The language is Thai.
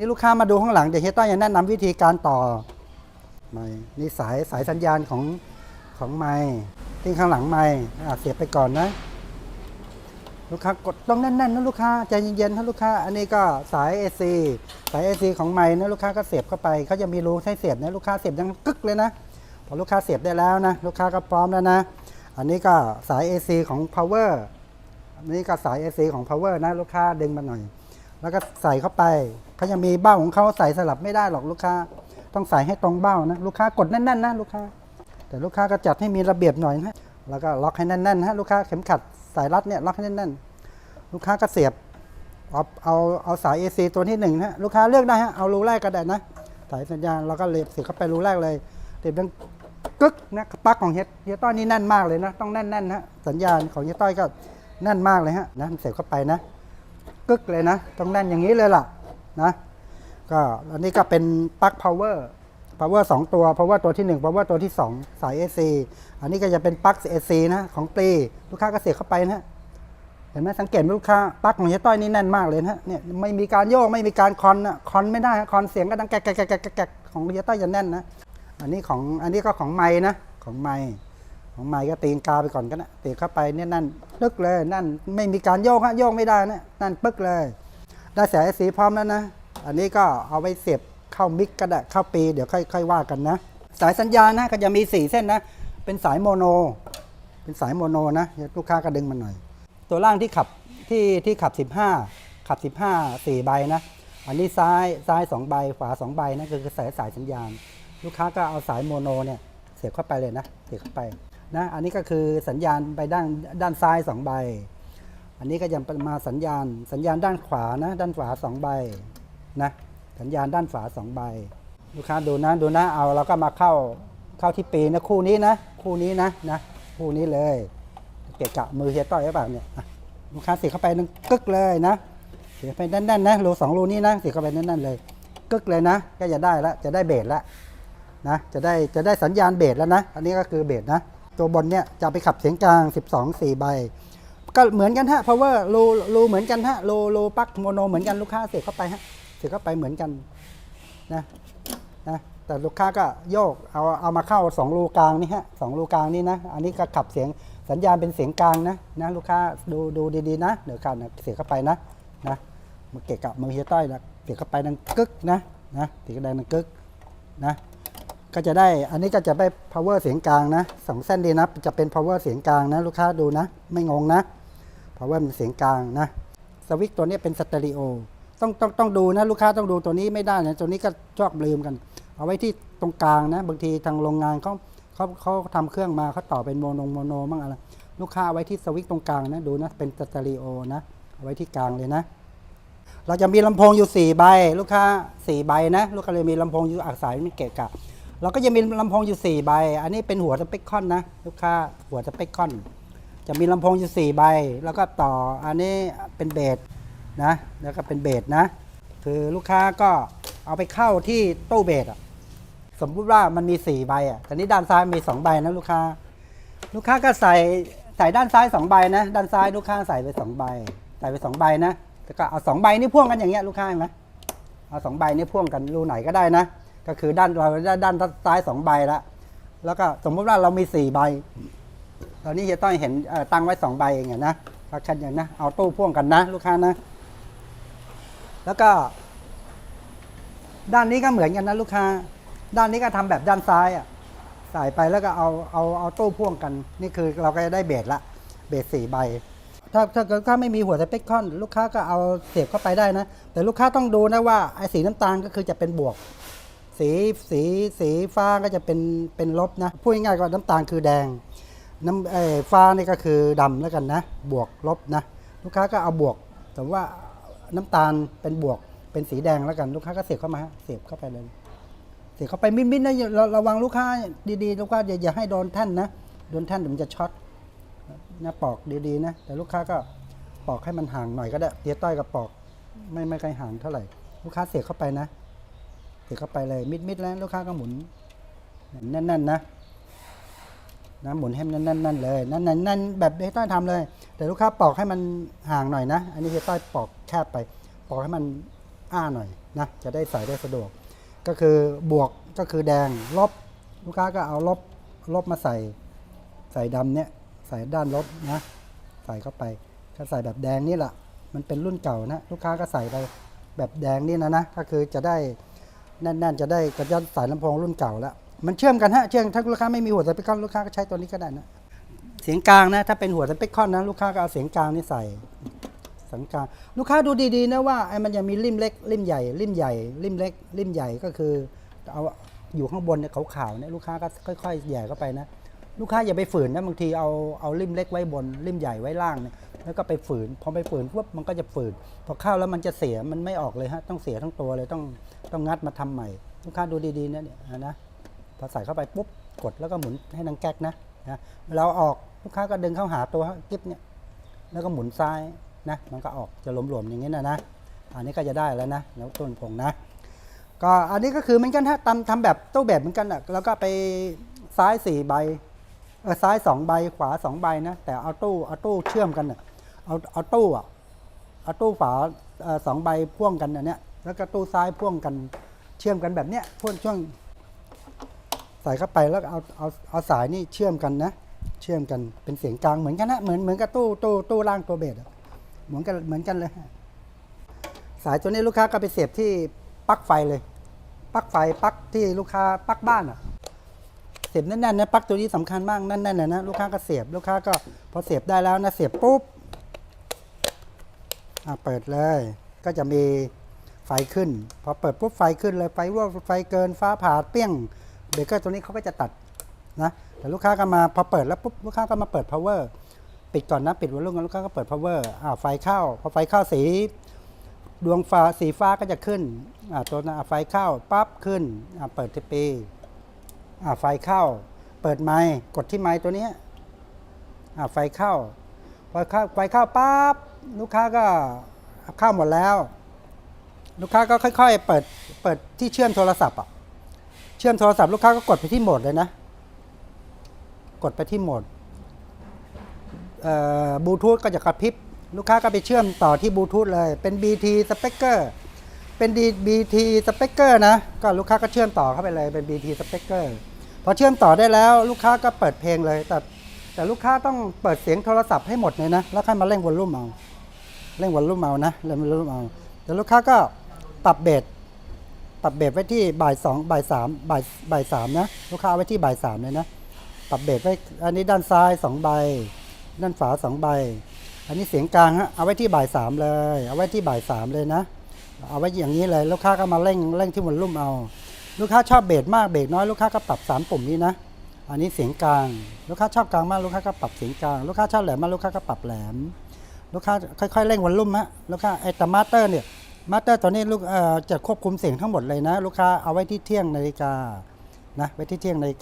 นี่ลูกค้ามาดูข้างหลังเดี๋ยวเฮียต้อยจะแนะนำวิธีการต่อไม้นี่สายสายสัญญาณของของไม้ที่ข้างหลังไม้อะเสียบไปก่อนนะ ลูกค้ากดต้องแน่นๆนะลูกค้าใจเย็นๆนะลูกค้า อันนี้ก็สาย AC สาย AC ของไม้นะลูกค้าก็เสียบเข้าไปเขาจะมีรูให้เสียบนะลูกค้าเสียบดังกึกเลยนะพอลูกค้าเสียบได้แล้วนะ ลูกค้าก็พร้อมแล้วนะ อันนี้ก็สาย AC ของ power อันนี้ก็สาย AC ของ power นะลูกค้าดึงมาหน่อย แล้วก็ใส่เข้าไปเขายังมีเบ้าของเขาใส่สลับไม่ได้หรอกลูกค้า ต้องใส่ให้ตรงเบ้านะลูกค้ากดแน่นๆนะลูกค้า แต่ลูกค้าก็จัดให้มีระเบียบหน่อยนะแล้วก็ล็อกให้แน่นๆนะลูกค้าเข็มขัดสายรัดเนี่ยล็อกให้แน่นๆลูกค้าก็เสียบเอาเอาเอาสาย AC ตัวที่หนึ่งนะลูกค้าเลือกได้ฮะเอารูแรกก็ได้นะสายสัญญาณเราก็เลยบเสียบเข้าไปรูแรกเลยเสียบดังกึกนะปลั๊กของเฮียเฮียต้อยนี่แน่นมากเลยนะต้องแน่นๆนะสัญญาณของเฮียต้อยก็แน่นมากเลยฮะนะเสียบเข้าไปนะ กึกเลยนะ ต้องแน่นอย่างนี้เลยล่ะนะก็อันนี้ก็เป็นปลั๊ก power power สองตัว power ตัวที่ 1 power ตัวที่ 2 สาย AC อันนี้ก็จะเป็นปลั๊ก AC นะของปลีลูกค้าก็เสียบเข้าไปนะเห็นไหมสังเกตไหมลูกค้าปลั๊กของเฮียต้อยนี่แน่นมากเลยนะเนี่ยไม่มีการโยกไม่มีการคอนนะคอนไม่ได้คอนเสียงก็ดังแกะแกะแกะแกะแกของเฮียต้อยจะแน่นนะ อันนี้ของอันนี้ก็ของไม้นะของไม้ ของไม้ก็ตีนกาไปก่อนก็นะตีเข้าไปเนี่ยนั่นปึ๊กเลยนั่นไม่มีการโยกฮะโยกไม่ได้นะนั่นปึ๊กเลย ได้สายสีพร้อมแล้วนะ อันนี้ก็เอาไว้เสียบเข้ามิกก็ได้เข้าปีเดี๋ยวค่อยค่อยว่ากันนะ สายสัญญาณนะก็จะมีสี่เส้นนะ เป็นสายโมโน เป็นสายโมโนนะลูกค้าก็ดึงมันหน่อย ตัวล่างที่ขับที่ที่ขับ 15 ขับ 15 4 ใบนะ อันนี้ซ้ายซ้าย 2 ใบขวา 2 ใบนะคือสายสายสัญญาณ ลูกค้าก็เอาสายโมโนเนี่ยเสียบเข้าไปเลยนะ เสียบเข้าไป นะอันนี้ก็คือสัญญาณไปด้านด้านซ้าย 2 ใบ อันนี้ก็ยังมาสัญญาณ สัญญาณด้านขวานะด้านขวา 2 ใบนะสัญญาณด้านขวา 2 ใบ ลูกค้าดูนะดูนะเอาเราก็มาเข้าเข้าที่ปีนะคู่นี้นะ คู่นี้นะนะคู่นี้เลย เกะกะมือเฮียต้อยหรือเปล่าเนี่ยลูกค้าเสียเข้าไปนึงกึกเลยนะเสียไปแน่นๆนะรูสองรูนี้นะเสียเข้าไปแน่นๆเลยกึกเลยนะ ก็จะได้ละจะได้เบสละนะจะได้จะได้สัญญาณเบสแล้วนะ อันนี้ก็คือเบสนะ ตัวบนเนี่ยจะไปขับเสียงกลาง 12 4 ใบ ก็เหมือนกันฮะ power รูรูเหมือนกันฮะรูรูปักโมโนเหมือนกันลูกค้าเสียบเข้าไปฮะเสียบเข้าไปเหมือนกันนะนะแต่ลูกค้าก็โยกเอาเอามาเข้าสองรูกลางนี่ฮะสองรูกลางนี่นะอันนี้ก็ขับเสียงสัญญาณเป็นเสียงกลางนะนะลูกค้าดูดูดีๆนะเดี๋ยวกันนะเสียบเข้าไปนะนะมาเกะกะมือเฮียต้อยนะเสียบเข้าไปดังกึกนะนะเสียบเข้าไปดังกึกนะ ก็จะได้อันนี้ก็จะไป power เสียงกลางนะสองเส้นดีนะ จะเป็น power เสียงกลางนะลูกค้าดูนะ ไม่งงนะ power เป็นเสียงกลางนะสวิตช์ตัวนี้เป็นสเตอริโอต้องต้องต้องดูนะลูกค้าต้องดูตัวนี้ไม่ได้นะตัวนี้ก็ชอบลืมกัน เอาไว้ที่ตรงกลางนะ บางทีทางโรงงานเขาเขาเขาทำเครื่องมาเขาต่อเป็นโมโนโมโนบ้างอะไรลูกค้าเอาไว้ที่สวิตช์ตรงกลางนะดูนะเป็นสเตอริโอนะเอาไว้ที่กลางเลยนะ เราจะมีลำโพงอยู่4ใบลูกค้า4ใบนะ ลูกค้าเลยมีลำโพงอยู่อักษรไม่เกะกะ เราก็จะมีลำโพงอยู่4ใบ อันนี้เป็นหัวสเปคคอนนะลูกค้าหัวสเปคคอน จะมีลำโพงอยู่4ใบ แล้วก็ต่ออันนี้เป็นเบสนะ แล้วก็เป็นเบสนะ คือลูกค้าก็เอาไปเข้าที่ตู้เบสอะสมมุติว่ามันมี4ใบอะแต่นี้ด้านซ้ายมี2ใบนะลูกค้า ลูกค้าก็ใส่ใส่ด้านซ้าย2ใบนะ ด้านซ้ายลูกค้าใส่ไป2ใบ ใส่ไป2ใบนะ แล้วก็เอา2ใบนี่พ่วงกันอย่างเงี้ยลูกค้าเห็นไหมเอาสองใบนี้พ่วงกันรูไหนก็ได้นะ ก็คือด้านเราได้ด้านซ้ายสองใบแล้วแล้วก็สมมุติว่าเรามีสี่ใบ ตอนนี้เฮียต้อยเห็นตั้งไว้สองใบเองอะนะก็คันอย่างนะเอาตู้พ่วงกันนะ ลูกค้านะ แล้วก็ ด้านนี้ก็เหมือนกันนะลูกค้า ด้านนี้ก็ทำแบบด้านซ้ายอะใส่ไปแล้วก็เอาเอาเอาตู้พ่วงกัน นี่คือเราก็จะได้เบสละเบสสี่ใบ ถ้าถ้าเกิดลูกค้าไม่มีหัวสเปคคอน ลูกค้าก็เอาเสียบเข้าไปได้นะ แต่ลูกค้าต้องดูนะว่าไอ้สีน้ำตาลก็คือจะเป็นบวก สีสีสีฟ้าก็จะเป็นเป็นลบนะพูดง่ายๆก็น้ำตาลคือแดง น้ำเอ่อฟ้านี่ก็คือดำแล้วกันนะ บวกลบนะลูกค้าก็เอาบวก แต่ว่าน้ำตาลเป็นบวกเป็นสีแดงแล้วกันลูกค้าก็เสียบเข้ามาเสียบเข้าไปเลย เสียบเข้าไปมิดๆนะอย่าระระวังลูกค้าดีๆลูกค้าอย่าอย่าให้โดนแท่นนะโดนแท่นเดี๋ยวมันจะช็อตนะปอกดีๆนะแต่ลูกค้าก็ปอกให้มันห่างหน่อยก็ได้เตียต้อยกับปอก ไม่ไม่ไกลห่างเท่าไหร่ ลูกค้าเสียบเข้าไปนะ เสียบเข้าไปเลยมิดๆแล้วลูกค้าก็หมุนแน่นๆนะนะหมุนให้มันแน่นๆเลยนั่นๆนั่นแบบเฮต้อยทำเลย แต่ลูกค้าปอกให้มันห่างหน่อยนะ อันนี้เฮต้อยปอกแคบไป ปอกให้มันอ้าหน่อยนะ จะได้ใส่ได้สะดวก ก็คือบวกก็คือแดงลบ ลูกค้าก็เอาลบลบมาใส่ ใส่ดำเนี่ยใส่ด้านลบนะ ใส่เข้าไปถ้าใส่แบบแดงนี่แหละมันเป็นรุ่นเก่านะ ลูกค้าก็ใส่ไปแบบแดงนี่นะนะก็คือจะได้ น่นๆจะได้กระยันสายลำโพงรุ่นเก่าแล้ว มันเชื่อมกันฮะเชื่อมถ้าลูกค้าไม่มีหัวสเปคคอนลูกค้าก็ใช้ตัวนี้ก็ได้นะเสียงกลางนะถ้าเป็นหัวสเปคคอนนะลูกค้าก็เอาเสียงกลางนี่ใส่สังกาลูกค้าดูดีๆนะว่าไอ้มันยังมีริมเล็กริมใหญ่ริมใหญ่ริมเล็กริมใหญ่ก็คือเอาอยู่ข้างบนเนี่ยขาวๆเนี่ยลูกค้าก็ค่อยๆแย่เข้าไปนะ ลูกค้าอย่าไปฝืนนะบางทีเอาเอาริมเล็กไว้บนริมใหญ่ไว้ล่างเนี่ย แล้วก็ไปฝืนพอไปฝืนปุ๊บมันก็จะฝืนพอเข้าแล้วมันจะเสียมันไม่ออกเลยฮะต้องเสียทั้งตัวเลยต้องต้องงัดมาทำใหม่ลูกค้าดูดีๆนะเนี่ยนะพอใส่เข้าไปปุ๊บกดแล้วก็หมุนให้นังแก๊กนะนะเวลาออกลูกค้าก็ดึงเข้าหาตัวกิ๊บเนี่ยแล้วก็หมุนซ้ายนะ มันก็ออกจะหลวมๆอย่างนี้นะนะอันนี้ก็จะได้แล้วนะแล้วต้นพงนะ ก็อันนี้ก็คือเหมือนกันฮะทำทำแบบตู้แบบเหมือนกันอะแล้วก็ไปซ้ายสี่ใบเออซ้ายสองใบขวาสองใบนะแต่เอาตู้เอาตู้เชื่อมกันเน่ะ เอาเอาตู้อะเอาตู้ฝาสองใบพ่วงกันอันเนี้ยแล้วก็ตู้ซ้ายพ่วงกันเชื่อมกันแบบเนี้ยพ่วงช่วงใส่เข้าไปแล้วเอาเอาเอาสายนี่เชื่อมกันนะ เชื่อมกันเป็นเสียงกลางเหมือนกันนะเหมือนเหมือนกับตู้ตู้ตู้ล่างตัวเบสเหมือนกันเหมือนกันเลย สายตัวนี้ลูกค้าก็ไปเสียบที่ปลั๊กไฟเลยปลั๊กไฟปลั๊กที่ลูกค้าปลั๊กบ้านอะเสียบแน่นๆนะปลั๊กตัวนี้สำคัญมากแน่นๆนะนะลูกค้าก็เสียบลูกค้าก็พอเสียบได้แล้วนะเสียบปุ๊บ เปิดเลย ก็จะมีไฟขึ้น พอเปิดปุ๊บไฟขึ้นเลยไฟว่าไฟเกินฟ้าผ่าเปี้ยงเบรกเกอร์ตัวนี้เขาก็จะตัดนะแต่ลูกค้าก็มาพอเปิดแล้วปุ๊บลูกค้าก็มาเปิด power ปิดก่อนนะปิดวอลลุ่มกันลูกค้าก็เปิด power อ่าไฟเข้า พอไฟเข้าสี ดวงฟ้าสีฟ้าก็จะขึ้นอ่าตัวนั้นอะไฟเข้าปั๊บขึ้นอ่าเปิดทีปีอ่าไฟเข้า เปิดไมค์กดที่ไมค์ตัวเนี้ยอ่าไฟเข้าพอเข้าไฟเข้าปั๊บ ลูกค้าก็เข้าหมดแล้ว ลูกค้าก็ค่อย ๆ เปิดเปิดที่เชื่อมโทรศัพท์อะเชื่อมโทรศัพท์ลูกค้าก็กดไปที่โหมดเลยนะ กดไปที่โหมดบลูทูธก็จะกระพริบลูกค้าก็ไปเชื่อมต่อที่บลูทูธเลย เป็น BT Speaker เป็น BT Speaker นะ ก็ลูกค้าก็เชื่อมต่อเข้าไปเลย เป็น BT Speaker พอเชื่อมต่อได้แล้วลูกค้าก็เปิดเพลงเลย แต่แต่ลูกค้าต้องเปิดเสียงโทรศัพท์ให้หมดเลยนะ แล้วค่อยมาเร่งวอลลุ่มเอา เร่งวอลลุ่มเอานะเร่งวอลลุ่มเอาแต่ลูกค้าก็ปรับเบสปรับเบสไว้ที่บ่ายสองบ่ายสามบ่ายบ่ายสามนะลูกค้าไว้ที่บ่ายสามเลยนะปรับเบสไว้อันนี้ด้านซ้ายสองใบ ด้านฝาสองใบ อันนี้เสียงกลางฮะเอาไว้ที่บ่ายสามเลย เอาไว้ที่บ่ายสามเลยนะ เอาไว้อย่างนี้เลยลูกค้าก็มาเร่งเร่งที่วอลลุ่มเอา ลูกค้าชอบเบสมากเบสน้อยลูกค้าก็ปรับสามปุ่มนี้นะอันนี้เสียงกลาง ลูกค้าชอบกลางมากลูกค้าก็ปรับเสียงกลาง ลูกค้าชอบแหลมมากลูกค้าก็ปรับแหลม ลูกค้าค่อยๆเร่งวอลลุ่มฮะลูกค้าไอ้แต่มาสเตอร์เนี่ยมาสเตอร์ตอนนี้ลูกเอ่อจะควบคุมเสียงทั้งหมดเลยนะ ลูกค้าเอาไว้ที่เที่ยงนาฬิกานะไว้ที่เที่ยงนาฬิกา